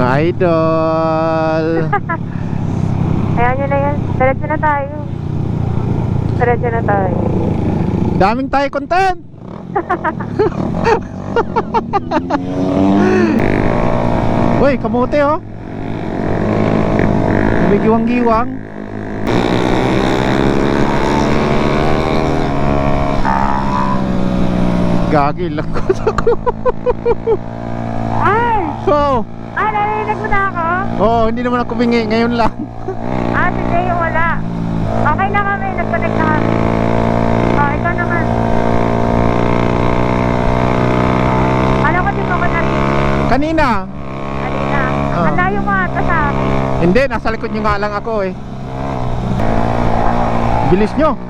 Mga idol. Ayan nyo na yan. Diretso na tayo. Diretso na tayo. Daming tayo content. Uy, kamote oh. May giwang-giwang. Gagi, lakot ako. Ay! Oh, Ah, narinig mo na ako? oh, hindi naman ako bingi. Ngayon lang. Ah, si Jay wala. Okay na kami. Nag-connect na kami. Oh, ikaw naman. Alam ko din ako narinig. Kanina. Kanina. Oh. Ang layo mo ata sa akin. Hindi, nasa likod nyo nga lang ako eh. Bilis nyo.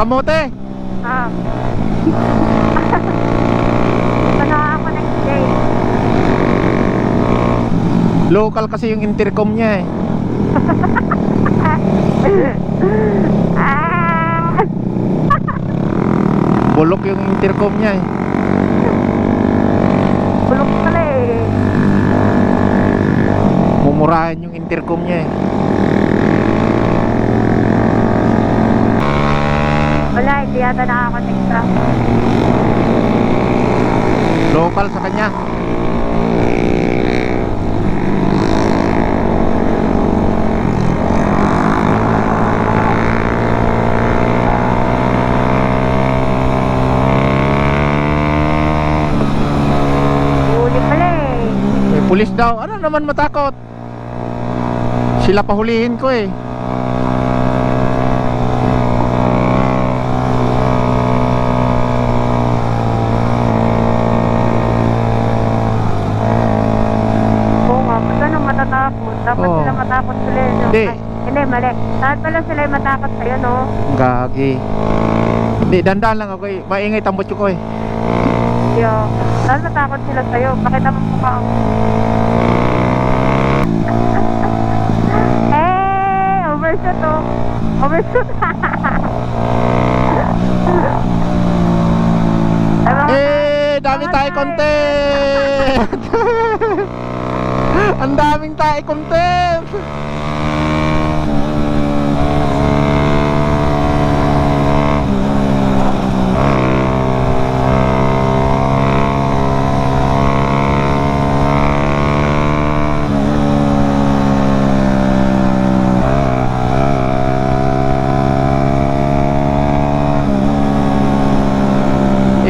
Kamote. Ah. Na ako day. Local kasi yung intercom niya eh. Ah! Bulok yung intercom niya eh. Bulok pala eh. Mumurahin yung intercom niya eh. Wala, hindi yata nakakonect ka. Local sa kanya. Eh. May pulis daw. Ano naman matakot? Sila pahulihin ko eh. Oo nga, ba't anong matatakot? Dapat Oo. sila matakot sila eh. no? Hindi. Ay, Hindi, mali. Dapat pala sila yung matakot sa'yo, no? Gagi. Hindi, dandan lang ako eh. Maingay tambot ko eh. Yo. Dapat matakot sila sa'yo. Pakita mo mukha mo. eh, overshoot oh. Overshoot. Ay, mga- Eh, dami tayo content! Ang daming tayo content!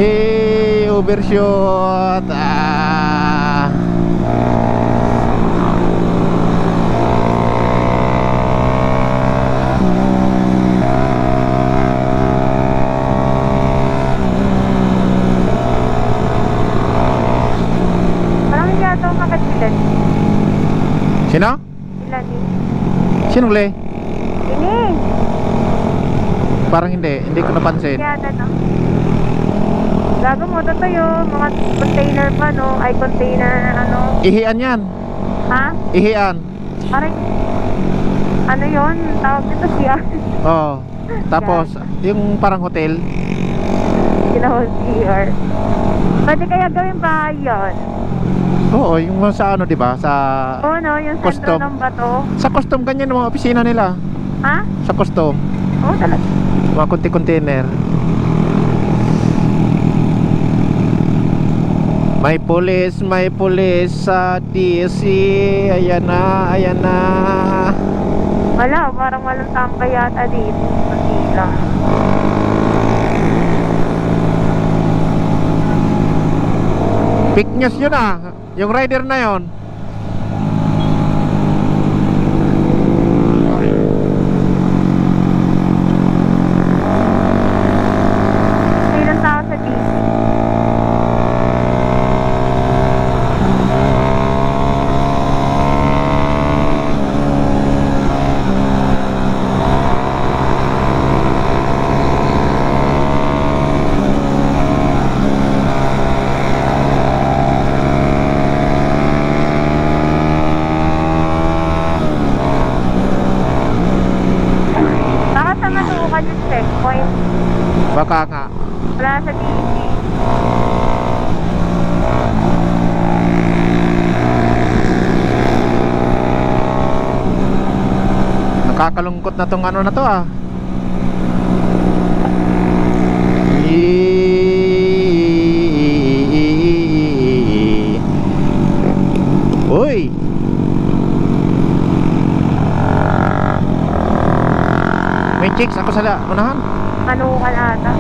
Eh, overshot. Ah. Parang hindi ata umakat sila. Sino? Sila ni. Sinong le? Ini. Parang hindi. Hindi ko napansin. Kaya na no. Gago mo, yun. Mga container pa, no? Ay, container, ano? Ihian yan. Ha? Ihian. Parang, ano yun? Tawag nito siya. Oh. Tapos, yung parang hotel. Ginawang CR. Pwede kaya gawin bahay yun? Oo, yung sa ano, 'di ba? Sa Oo, no? Yung Custom. sentro ng bato. sa custom ganyan yung mga opisina nila. Ha? Sa custom, Oo, talaga. mga konti container. May pulis, may pulis sa DC. Ayan na, ayan na. Wala, parang walang tambay yata dito. Manila. Fake news yun ah. Yung rider na yon. naman yung checkpoint. Baka nga. Wala sa DEC. Nakakalungkot na tong ano na to ah. May chicks ako sa la- unahan. Manukan ata.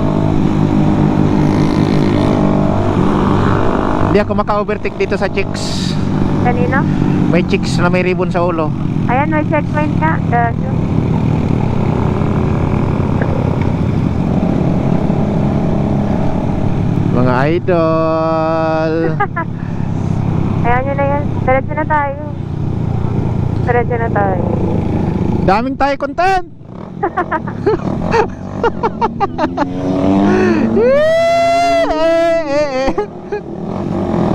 Hindi ako maka-overtake dito sa chicks. Kanina? May chicks na may ribbon sa ulo. Ayan, may checkpoint ka. Gago. Mga idol. Ayan yun na yan. Diretso na tayo. Diretso na tayo. Daming tayo content eh, eh, eh.